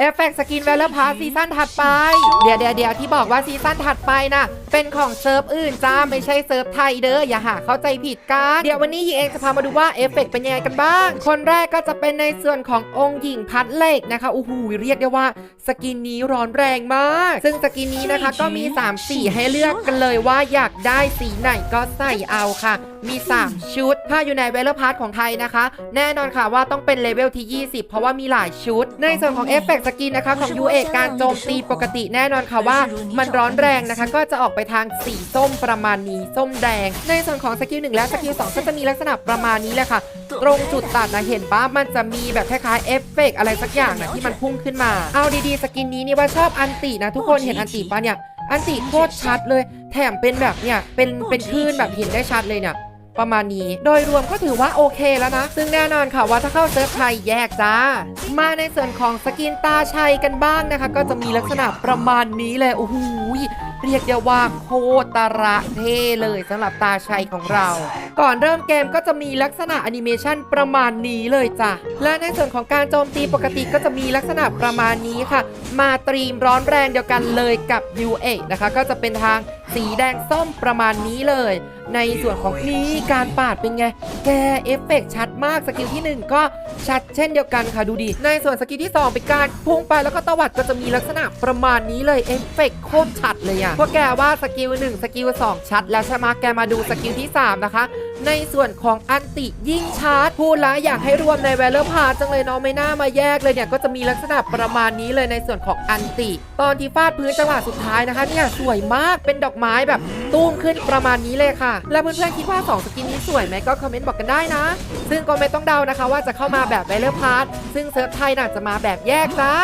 เอฟเฟกต์สกินเวลพาซีซั่นถัดไป เดี๋ยวเดี๋ยวเดี๋ยวที่บอกว่าซีซั่นถัดไปนะเป็นของเซิร์ฟอื่นจ้าไม่ใช่เซิร์ฟไทยเด้ออย่าหาเข้าใจผิดกันเดี๋ยววันนี้ยีเองจะพามาดูว่าเอฟเฟกต์เป็นยังไงกันบ้าง คนแรกก็จะเป็นในส่วนขององค์หญิงพัดเหล็กนะคะอู้หูเรียกได้ว่าสกินนี้ร้อนแรงมาก ซึ่งสกินนี้นะคะก็มี 3 สีให้เลือกกันเลยว่าอยากได้สีไหนก็ใส่เอาค่ะ มี 3 ชุด ถ้าอยู่ในเวลพาร์ทของไทยนะคะ แน่นอนค่ะว่าต้องเป็นเลเวลที่ 20 เพราะว่ามีหลายชุด ในส่วนของเอฟเฟกต์สกินนะคะของยูเอการโจมตีปกติแน่นอนค่ะว่ามันร้อนแรงนะคะ ก็จะออกไปทางสีส้มประมาณนี้ส้มแดง ในส่วนของสกิล1และสกิล2ก็จะมีลักษณะประมาณนี้แหละค่ะ ตรงจุดตัดนะเห็นปะมันจะมีแบบคล้ายๆเอฟเฟกต์อะไรสักอย่างนะที่มันพุ่งขึ้นมา เอาดีๆ สกินนี้นี่ว่าชอบอันตินะ ทุกคนเห็นอันติปะเนี่ยอันติโคตรชัดเลย แถมเป็นแบบเนี่ยเป็นเป็นคลื่นแบบเห็นได้ชัดเลยเนี่ย ประมาณนี้ โดยรวมก็ถือว่าโอเคแล้วนะ ซึ่งแน่นอนค่ะว่าถ้าเข้าเซิร์ฟไทยแยกจ้า มาในส่วนของสกินตาชัยกันบ้างนะคะ ก็จะมีลักษณะประมาณนี้เลยโอ้โหเรียกได้ว่าโคตรระเท่เลยสำหรับตาชัยของเรา ก่อนเริ่มเกมก็จะมีลักษณะแอนิเมชันประมาณนี้เลยจ้ะ และในส่วนของการโจมตีปกติก็จะมีลักษณะประมาณนี้ค่ะ มาตรีมร้อนแรงเดียวกันเลยกับ u ูเนะคะ ก็จะเป็นทาง สีแดงส้มประมาณนี้เลย ในส่วนของนี้การปาดเป็นไง แกเอฟเฟกต์ชัดมากสกิลที่ 1 ก็ชัดเช่นเดียวกันค่ะดูดิในส่วนสกิลที่ 2 เป็นการพุ่งไปแล้วก็ตวัดก็จะมีลักษณะประมาณนี้เลยเอฟเฟกต์โคตรชัดเลยอะพวกแกว่าสกิล1สกิล2 ชัด แล้วใช่ไหมแกมาดูสกิลที่ 3 นะคะ ในส่วนของอันติยิ่งชาร์จพูดแล้วอยากให้รวมในเวลเลอร์พาจังเลยเนาะไม่น่ามาแยกเลยเนี่ยก็จะมีลักษณะประมาณนี้เลยในส่วนของอันติ ตอนที่ฟาดพื้นจังหวะสุดท้ายนะคะเนี่ยสวยมากเป็นดอกไม้แบบตุ้มขึ้นประมาณนี้เลยค่ะ แล้วเพื่อนๆคิดว่า 2 สกินนี้สวยไหมก็คอมเมนต์บอกกันได้นะ ซึ่งก็ไม่ต้องเดานะคะว่าจะเข้ามาแบบเวลเลอร์พาร์ตซึ่งเซิร์ฟไทยน่าจะมาแบบแยกจ้า